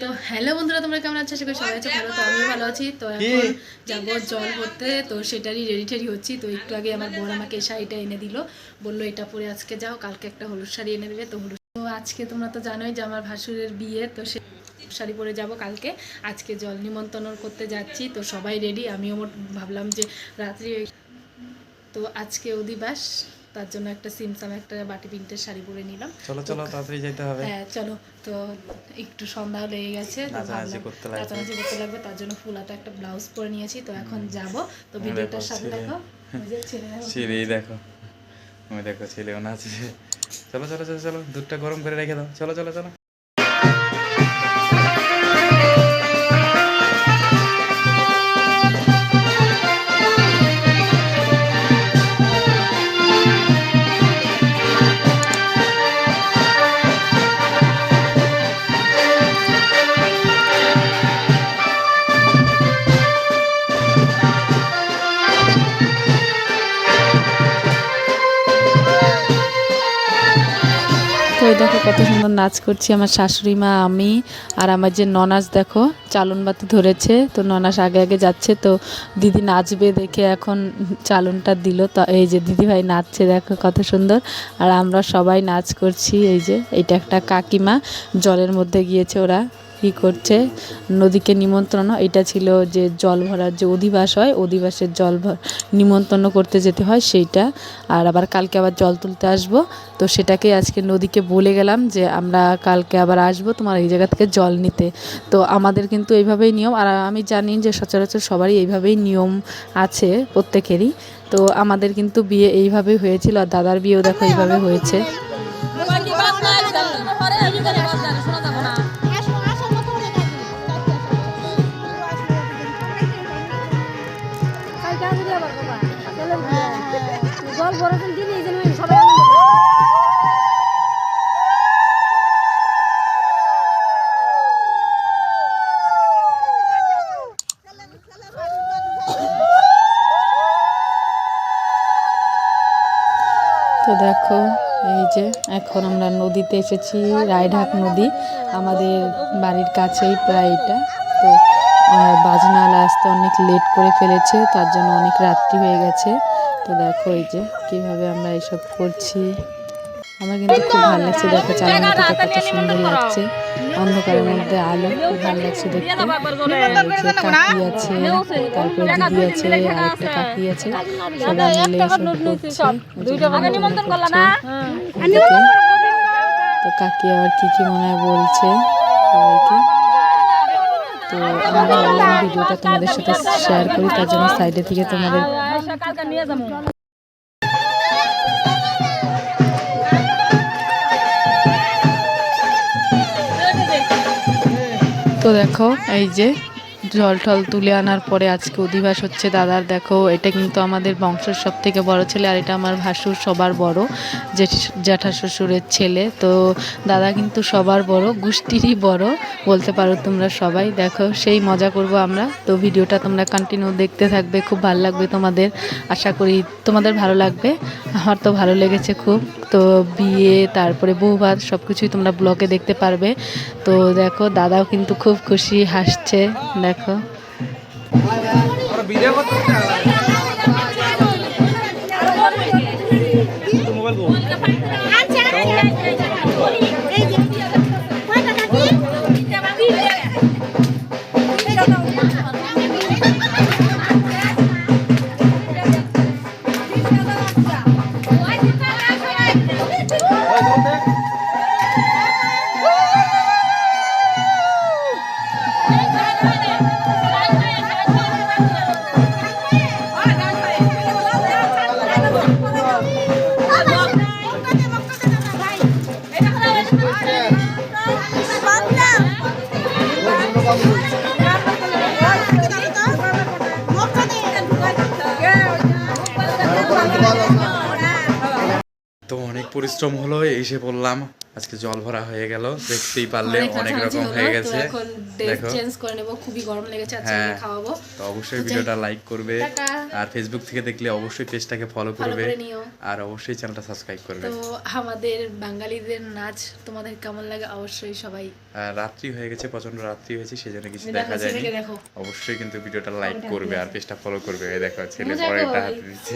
তো হ্যালো বন্ধুরা তোমরা কেমন আছো? আশা করি সবাই আছো ভালো। তো আমি ভালো আছি। তো? এখন যাব জল ভরতে। তো সেটারই রেডি টেডি হচ্ছি। তো একটু আগে আমার বর আমাকে শাড়িটা এনে দিল। বলল এটা পরে আজকে যাও। কালকে একটা হলুদ শাড়ি এনে দেবে। তো হলুদ তো আজকে তোমরা তো জানোই যে আমার ভাসুরের বিয়ে। তো সে শাড়ি পরে যাব কালকে। আজকে জল নিমন্ত্রণ করতে যাচ্ছি। তো সবাই রেডি আমিও ভাবলাম যে রাত্রি তো আজকে অধিবাস। তার জন্য একটা সিমসাম একটা বাটি প্রিন্টের শাড়ি পরে নিলাম। চলো চলো তাড়াতাড়ি যেতে হবে। হ্যাঁ চলো তো একটু সন্ধ্যা লেগে গেছে তো নাচানাচি করতে লাগবে। তার জন্য ফুলাটা একটা ব্লাউজ পরে নিয়েছি তো এখন যাব। তো ভিডিওটার সাথে দেখো। ছেলেই দেখো। আমি দেখো ছেলেও নাচছে। চলো চলো চলো চলো দুধটা গরম করে রেখে দাও। চলো চলো চলো। দেখো কত সুন্দর নাচ করছি, আমার শাশুড়ি মা, আমি আর আমার যে ননাস দেখো, চালন বাতি ধরেছে, তো ননাস আগে আগে যাচ্ছে, তো দিদি নাচবে দেখে এখন চালনটা দিল, তো এই যে দিদি ভাই নাচছে, দেখো কত সুন্দর, আর আমরা সবাই নাচ করছি, এই যে, এটা একটা কাকিমা, জলের মধ্যে গিয়েছে ওরা কি করছে, নদীকে নিমন্ত্রণ, এটা ছিল যে জল ভরার যে অধিবাস হয়, অধিবাসের জল ভর, নিমন্ত্রণ করতে যেতে হয় সেইটা। আর আবার কালকে আবার জল তুলতে আসব। তো সেটাকে আজকে নদীকে বলে গেলাম যে আমরা কালকে আবার আসব তোমার এই জায়গা থেকে জল নিতে। তো আমাদের কিন্তু এইভাবেই নিয়ম। আর আমি জানি যে সচরাচর সবারই এইভাবেই নিয়ম আছে প্রত্যেকেরই। তো আমাদের কিন্তু বিয়ে এইভাবেই হয়েছিল। আর দাদার বিয়েও দেখো এইভাবে হয়েছে। তো দেখো, এই যে এখন আমরা নদীতে এসেছি, রায়ঢাক নদী, আমাদের বাড়ির কাছেই প্রায় এটা। তো বাজনালা আসতে অনেক লেট করে ফেলেছে তার জন্য অনেক রাত্রি হয়ে গেছে। তো দেখো এই যে কীভাবে আমরা এইসব করছি। আমার কিন্তু খুব ভালো লাগছে দেখো চালানোটা কত সুন্দর লাগছে। অন্ধকারের মধ্যে আলো খুব ভালো লাগছে দেখতে। কাকি আছে তারপরে দিদি আছে আর একটা কাকি আছে সবাই মিলে করছে। ওই যে নিমন্ত্রণ করছে ওদিকে। তো কাকি আবার কি কি মনে হয় বলছে সবাইকে। তো আমরা ভিডিওটা তোমাদের সাথে শেয়ার করি, তার জন্য সাইডে থেকে তোমাদের তো দেখো, এই যে জল টল তুলে আনার পরে আজকে অধিবাস হচ্ছে দাদার। দেখো, এটা কিন্তু আমাদের বংশের সব থেকে বড় ছেলে আর এটা আমার ভাসুর সবার বড় জ্যাঠা শ্বশুরের ছেলে। তো দাদা কিন্তু সবার বড়, গোষ্ঠীরই বড়, বলতে পারো তোমরা সবাই। দেখো, সেই মজা করব আমরা। তো ভিডিওটা তোমরা কন্টিনিউ দেখতে থাকবে, খুব ভালো লাগবে তোমাদের। আশা করি তোমাদের ভালো লাগবে। আমার তো ভালো লেগেছে খুব। তো বিয়ে, তারপরে বউভাত সব কিছুই তোমরা ব্লগে দেখতে পারবে। তো দেখো, দাদাও কিন্তু খুব খুশি, হাসছে, দেখো। তো অনেক পরিশ্রম হলো এসে পড়লাম আজকে জল ভরা হয়ে গেল দেখতেই পারলে অনেক রকম হয়ে গেছে। দেখো। চেঞ্জ করে নেব খুবই গরম লেগেছে আজকে হ্যাঁ। খাওয়াবো। তো অবশ্যই ভিডিওটা লাইক করবে। আর ফেসবুক থেকে দেখলে অবশ্যই পেজটাকে ফলো করবে। আর অবশ্যই চ্যানেলটা সাবস্ক্রাইব করবে। তো আমাদের বাঙালিদের নাচ তোমাদের কেমন লাগে? অবশ্যই সবাই আর রাত্রি হয়ে গেছে প্রচণ্ড রাত্রি হয়েছে সেজন্য কিছু দেখা যায়নি। অবশ্যই কিন্তু ভিডিওটা লাইক করবে আর পেজটা ফলো করবে। এই দেখো ছেলে পরে একটা হাতে দিচ্ছে।